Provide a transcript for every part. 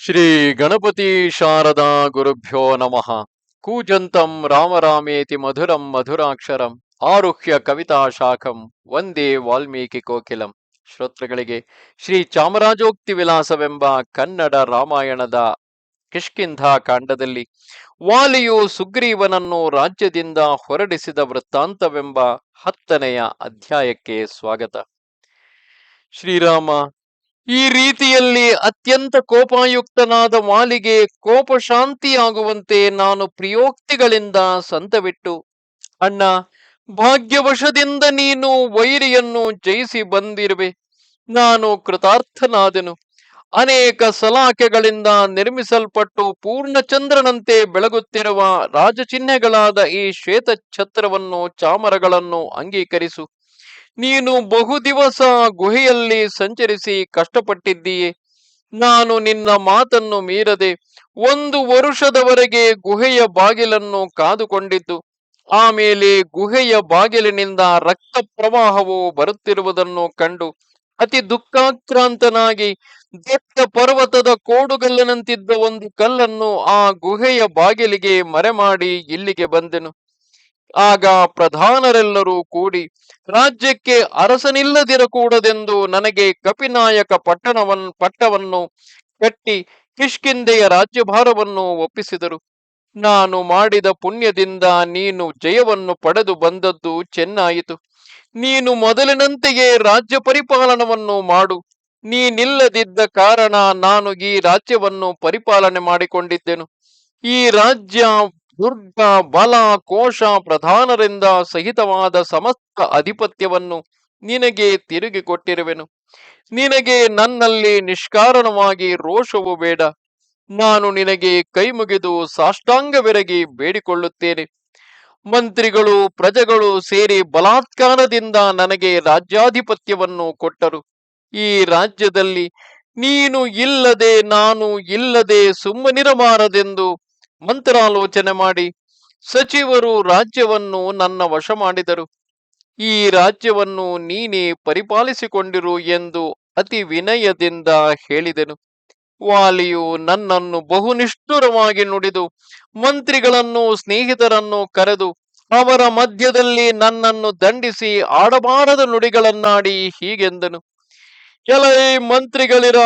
ಶ್ರೀ ಗಣಪತಿ ಶಾರದಾ ಗುರುಭ್ಯೋ ನಮಃ. ಕೂಜಂತಂ ರಾಮರಾಮೇತಿ ಮಧುರಂ ಮಧುರಾಕ್ಷರಂ ಆರುಹ್ಯ ಕವಿತಾ ಶಾಖಂ ಒಂದೇ ವಾಲ್ಮೀಕಿ ಕೋಕಿಲಂ. ಶ್ರೋತೃಗಳಿಗೆ ಶ್ರೀ ಚಾಮರಾಜೋಕ್ತಿ ವಿಲಾಸವೆಂಬ ಕನ್ನಡ ರಾಮಾಯಣದ ಕಿಷ್ಕಿಂಧ ಕಾಂಡದಲ್ಲಿ ವಾಲಿಯು ಸುಗ್ರೀವನನ್ನು ರಾಜ್ಯದಿಂದ ಹೊರಡಿಸಿದ ವೃತ್ತಾಂತವೆಂಬ ಹತ್ತನೆಯ ಅಧ್ಯಾಯಕ್ಕೆ ಸ್ವಾಗತ. ಶ್ರೀರಾಮ ಈ ರೀತಿಯಲ್ಲಿ ಅತ್ಯಂತ ಕೋಪಾಯುಕ್ತನಾದ ವಾಲಿಗೆ ಕೋಪ ಶಾಂತಿಯಾಗುವಂತೆ ನಾನು ಪ್ರಿಯೋಕ್ತಿಗಳಿಂದ ಸಂತವಿಟ್ಟು, ಅಣ್ಣ, ಭಾಗ್ಯವಶದಿಂದ ನೀನು ವೈರಿಯನ್ನು ಜಯಿಸಿ ಬಂದಿರುವೆ. ನಾನು ಕೃತಾರ್ಥನಾದೆನು. ಅನೇಕ ಸಲಾಕೆಗಳಿಂದ ನಿರ್ಮಿಸಲ್ಪಟ್ಟು ಪೂರ್ಣಚಂದ್ರನಂತೆ ಬೆಳಗುತ್ತಿರುವ ರಾಜಚಿಹ್ನೆಗಳಾದ ಈ ಶ್ವೇತ ಛತ್ರವನ್ನು ಚಾಮರಗಳನ್ನು ಅಂಗೀಕರಿಸು. ನೀನು ಬಹು ದಿವಸ ಗುಹೆಯಲ್ಲಿ ಸಂಚರಿಸಿ ಕಷ್ಟಪಟ್ಟಿದ್ದೀಯೆ ನಾನು ನಿನ್ನ ಮಾತನ್ನು ಮೀರದೆ ಒಂದು ವರುಷದವರೆಗೆ ಗುಹೆಯ ಬಾಗಿಲನ್ನು ಕಾದುಕೊಂಡಿದ್ದು ಆಮೇಲೆ ಗುಹೆಯ ಬಾಗಿಲಿನಿಂದ ರಕ್ತ ಪ್ರವಾಹವು ಬರುತ್ತಿರುವುದನ್ನು ಕಂಡು ಅತಿ ದುಃಖಾಕ್ರಾಂತನಾಗಿ ದೊಡ್ಡ ಪರ್ವತದ ಕೋಡುಗಲ್ಲನಂತಿದ್ದ ಒಂದು ಕಲ್ಲನ್ನು ಆ ಗುಹೆಯ ಬಾಗಿಲಿಗೆ ಮರೆಮಾಡಿ ಇಲ್ಲಿಗೆ ಬಂದೆನು. ಆಗ ಪ್ರಧಾನರೆಲ್ಲರೂ ಕೂಡಿ, ರಾಜ್ಯಕ್ಕೆ ಅರಸನಿಲ್ಲದಿರಕೂಡದೆಂದು ನನಗೆ ಕಪಿನಾಯಕ ಪಟ್ಟಣವನ್, ಪಟ್ಟವನ್ನು ಕಟ್ಟಿ ಕಿಷ್ಕಿಂದೆಯ ರಾಜ್ಯಭಾರವನ್ನು ಒಪ್ಪಿಸಿದರು. ನಾನು ಮಾಡಿದ ಪುಣ್ಯದಿಂದ ನೀನು ಜಯವನ್ನು ಪಡೆದು ಬಂದದ್ದು ಚೆನ್ನಾಯಿತು. ನೀನು ಮೊದಲಿನಂತೆಯೇ ರಾಜ್ಯ ಪರಿಪಾಲನವನ್ನು ಮಾಡು. ನೀನಿಲ್ಲದಿದ್ದ ಕಾರಣ ನಾನು ಈ ರಾಜ್ಯವನ್ನು ಪರಿಪಾಲನೆ ಮಾಡಿಕೊಂಡಿದ್ದೆನು. ಈ ರಾಜ್ಯ ದುರ್ಗ, ಬಲ, ಕೋಶ ಪ್ರಧಾನರಿಂದ ಸಹಿತವಾದ ಸಮಸ್ತ ಅಧಿಪತ್ಯವನ್ನು ನಿನಗೆ ತಿರುಗಿ ಕೊಟ್ಟಿರುವೆನು. ನಿನಗೆ ನನ್ನಲ್ಲಿ ನಿಷ್ಕಾರಣವಾಗಿ ರೋಷವು ಬೇಡ. ನಾನು ನಿನಗೆ ಕೈ ಮುಗಿದು ಸಾಷ್ಟಾಂಗವೆರಗಿ ಬೇಡಿಕೊಳ್ಳುತ್ತೇನೆ. ಮಂತ್ರಿಗಳು, ಪ್ರಜೆಗಳು ಸೇರಿ ಬಲಾತ್ಕಾರದಿಂದ ನನಗೆ ರಾಜ್ಯಾಧಿಪತ್ಯವನ್ನು ಕೊಟ್ಟರು. ಈ ರಾಜ್ಯದಲ್ಲಿ ನೀನು ಇಲ್ಲದೆ ನಾನು ಇಲ್ಲದೆ ಸುಮ್ಮನಿರಬಾರದೆಂದು ಮಂತ್ರಾಲೋಚನೆ ಮಾಡಿ ಸಚಿವರು ರಾಜ್ಯವನ್ನು ನನ್ನ ವಶ ಮಾಡಿದರು. ಈ ರಾಜ್ಯವನ್ನು ನೀನೇ ಪರಿಪಾಲಿಸಿಕೊಂಡಿರು ಎಂದು ಅತಿ ವಿನಯದಿಂದ ಹೇಳಿದೆನು. ವಾಲಿಯು ನನ್ನನ್ನು ಬಹು ನಿಷ್ಠುರವಾಗಿ ನುಡಿದು ಮಂತ್ರಿಗಳನ್ನು ಸ್ನೇಹಿತರನ್ನು ಕರೆದು ಅವರ ಮಧ್ಯದಲ್ಲಿ ನನ್ನನ್ನು ದಂಡಿಸಿ ಆಡಬಾರದ ನುಡಿಗಳನ್ನಾಡಿ ಹೀಗೆಂದನು. ಕೆಲವೇ ಮಂತ್ರಿಗಳಿರ,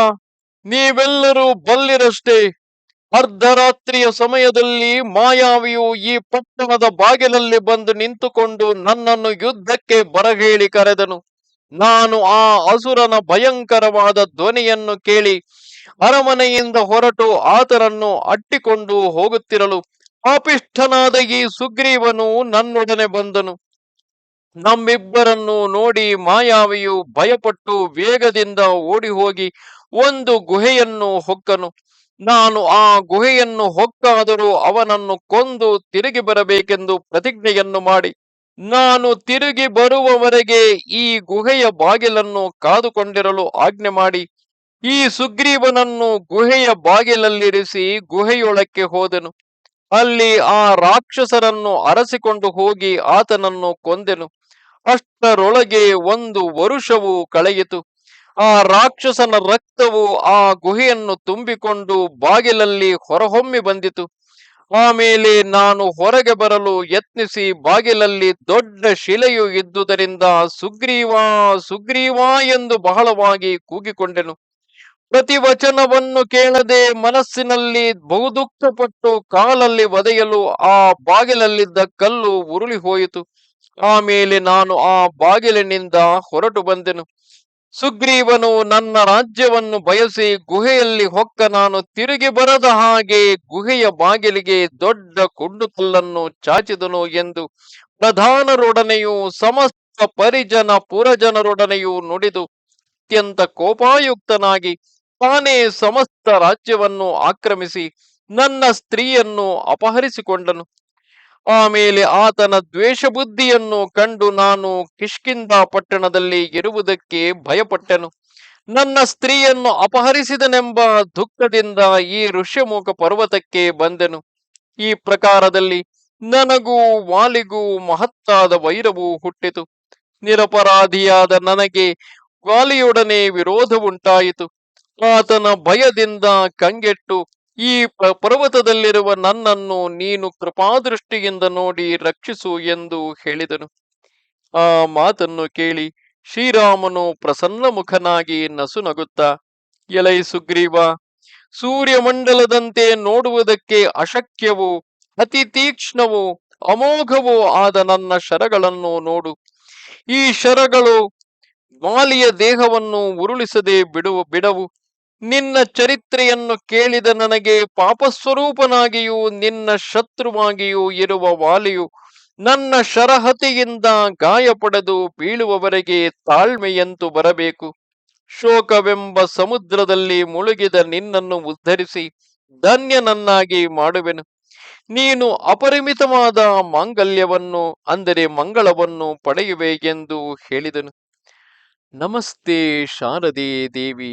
ನೀವೆಲ್ಲರೂ ಬಲ್ಲಿರಷ್ಟೇ. ಅರ್ಧರಾತ್ರಿಯ ಸಮಯದಲ್ಲಿ ಮಾಯಾವಿಯು ಈ ಪಟ್ಟಣದ ಬಾಗಿಲಲ್ಲಿ ಬಂದು ನಿಂತುಕೊಂಡು ನನ್ನನ್ನು ಯುದ್ಧಕ್ಕೆ ಬರಹೇಳಿ ಕರೆದನು. ನಾನು ಆ ಅಸುರನ ಭಯಂಕರವಾದ ಧ್ವನಿಯನ್ನು ಕೇಳಿ ಅರಮನೆಯಿಂದ ಹೊರಟು ಆತನನ್ನು ಅಟ್ಟಿಕೊಂಡು ಹೋಗುತ್ತಿರಲು ಪಾಪಿಷ್ಠನಾದ ಈ ಸುಗ್ರೀವನು ನನ್ನೊಡನೆ ಬಂದನು. ನಮ್ಮಿಬ್ಬರನ್ನು ನೋಡಿ ಮಾಯಾವಿಯು ಭಯಪಟ್ಟು ವೇಗದಿಂದ ಓಡಿ ಹೋಗಿ ಒಂದು ಗುಹೆಯನ್ನು ಹೊಕ್ಕನು. ನಾನು ಆ ಗುಹೆಯನ್ನು ಹೊಕ್ಕಾದರೂ ಅವನನ್ನು ಕೊಂದು ತಿರುಗಿ ಬರಬೇಕೆಂದು ಪ್ರತಿಜ್ಞೆಯನ್ನು ಮಾಡಿ. ನಾನು ತಿರುಗಿ ಬರುವವರೆಗೆ ಈ ಗುಹೆಯ ಬಾಗಿಲನ್ನು ಕಾದುಕೊಂಡಿರಲು ಆಜ್ಞೆ ಮಾಡಿ. ಈ ಸುಗ್ರೀವನನ್ನು ಗುಹೆಯ ಬಾಗಿಲಲ್ಲಿರಿಸಿ ಗುಹೆಯೊಳಕ್ಕೆ ಹೋದನು. ಅಲ್ಲಿ ಆ ರಾಕ್ಷಸರನ್ನು ಅರಸಿಕೊಂಡು ಹೋಗಿ ಆತನನ್ನು ಕೊಂದೆನು. ಅಷ್ಟರೊಳಗೆ ಒಂದು ವರುಷವು ಕಳೆಯಿತು. ಆ ರಾಕ್ಷಸನ ರಕ್ತವು ಆ ಗುಹೆಯನ್ನು ತುಂಬಿಕೊಂಡು ಬಾಗಿಲಲ್ಲಿ ಹೊರಹೊಮ್ಮಿ ಬಂದಿತು. ಆಮೇಲೆ ನಾನು ಹೊರಗೆ ಬರಲು ಯತ್ನಿಸಿ ಬಾಗಿಲಲ್ಲಿ ದೊಡ್ಡ ಶಿಲೆಯು ಇದ್ದುದರಿಂದ ಸುಗ್ರೀವಾ ಸುಗ್ರೀವಾ ಎಂದು ಬಹಳವಾಗಿ ಕೂಗಿಕೊಂಡೆನು. ಪ್ರತಿ ವಚನವನ್ನು ಕೇಳದೆ ಮನಸ್ಸಿನಲ್ಲಿ ಬಹುದುಃಖಪಟ್ಟು ಕಾಲಲ್ಲಿ ಒದೆಯಲು ಆ ಬಾಗಿಲಲ್ಲಿದ್ದ ಕಲ್ಲು ಉರುಳಿ ಹೋಯಿತು. ಆಮೇಲೆ ನಾನು ಆ ಬಾಗಿಲಿನಿಂದ ಹೊರಟು ಬಂದೆನು. ಸುಗ್ರೀವನು ನನ್ನ ರಾಜ್ಯವನ್ನು ಬಯಸಿ ಗುಹೆಯಲ್ಲಿ ಹೊಕ್ಕ ನಾನು ತಿರುಗಿ ಬರದ ಹಾಗೆ ಗುಹೆಯ ಬಾಗಿಲಿಗೆ ದೊಡ್ಡ ಕುಂಡು ಕಲ್ಲನ್ನು ಚಾಚಿದನು ಎಂದು ಪ್ರಧಾನರೊಡನೆಯೂ ಸಮಸ್ತ ಪರಿಜನ ಪುರಜನರೊಡನೆಯೂ ನುಡಿದು ಅತ್ಯಂತ ಕೋಪಾಯುಕ್ತನಾಗಿ ತಾನೇ ಸಮಸ್ತ ರಾಜ್ಯವನ್ನು ಆಕ್ರಮಿಸಿ ನನ್ನ ಸ್ತ್ರೀಯನ್ನು ಅಪಹರಿಸಿಕೊಂಡನು. ಆಮೇಲೆ ಆತನ ದ್ವೇಷ ಬುದ್ಧಿಯನ್ನು ಕಂಡು ನಾನು ಕಿಷ್ಕಿಂದ ಪಟ್ಟಣದಲ್ಲಿ ಇರುವುದಕ್ಕೆ ಭಯಪಟ್ಟೆನು. ನನ್ನ ಸ್ತ್ರೀಯನ್ನು ಅಪಹರಿಸಿದನೆಂಬ ದುಃಖದಿಂದ ಈ ಋಷ್ಯಮುಖ ಪರ್ವತಕ್ಕೆ ಬಂದೆನು. ಈ ಪ್ರಕಾರದಲ್ಲಿ ನನಗೂ ವಾಲಿಗೂ ಮಹತ್ತಾದ ವೈರವು ಹುಟ್ಟಿತು. ನಿರಪರಾಧಿಯಾದ ನನಗೆ ವಾಲಿಯೊಡನೆ ವಿರೋಧವುಂಟಾಯಿತು. ಆತನ ಭಯದಿಂದ ಕಂಗೆಟ್ಟು ಈ ಪರ್ವತದಲ್ಲಿರುವ ನನ್ನನ್ನು ನೀನು ಕೃಪಾದೃಷ್ಟಿಯಿಂದ ನೋಡಿ ರಕ್ಷಿಸು ಎಂದು ಹೇಳಿದನು. ಆ ಮಾತನ್ನು ಕೇಳಿ ಶ್ರೀರಾಮನು ಪ್ರಸನ್ನ ಮುಖನಾಗಿ ನಸುನಗುತ್ತಾ, ಎಲೈ ಸುಗ್ರೀವ, ಸೂರ್ಯಮಂಡಲದಂತೆ ನೋಡುವುದಕ್ಕೆ ಅಶಕ್ಯವು, ಅತಿ ತೀಕ್ಷ್ಣವೂ, ಅಮೋಘವೂ ಆದ ನನ್ನ ಶರಗಳನ್ನು ನೋಡು. ಈ ಶರಗಳು ಮಾಲಿಯ ದೇಹವನ್ನು ಉರುಳಿಸದೆ ಬಿಡುವ, ಬಿಡವು. ನಿನ್ನ ಚರಿತ್ರೆಯನ್ನು ಕೇಳಿದ ನನಗೆ ಪಾಪಸ್ವರೂಪನಾಗಿಯೂ, ನಿನ್ನ ಶತ್ರುವಾಗಿಯೂ ಇರುವ ವಾಲಿಯು ನನ್ನ ಶರಹತಿಯಿಂದ ಗಾಯ ಪಡೆದು ಬೀಳುವವರೆಗೆ ತಾಳ್ಮೆಯಂತೂ ಬರಬೇಕು. ಶೋಕವೆಂಬ ಸಮುದ್ರದಲ್ಲಿ ಮುಳುಗಿದ ನಿನ್ನನ್ನು ಉದ್ಧರಿಸಿ ಧನ್ಯನನ್ನಾಗಿ ಮಾಡುವೆನು. ನೀನು ಅಪರಿಮಿತವಾದ ಮಾಂಗಲ್ಯವನ್ನು, ಅಂದರೆ ಮಂಗಳವನ್ನು ಪಡೆಯುವೆ ಎಂದು ಹೇಳಿದನು. ನಮಸ್ತೆ ಶಾರದೆ ದೇವಿ.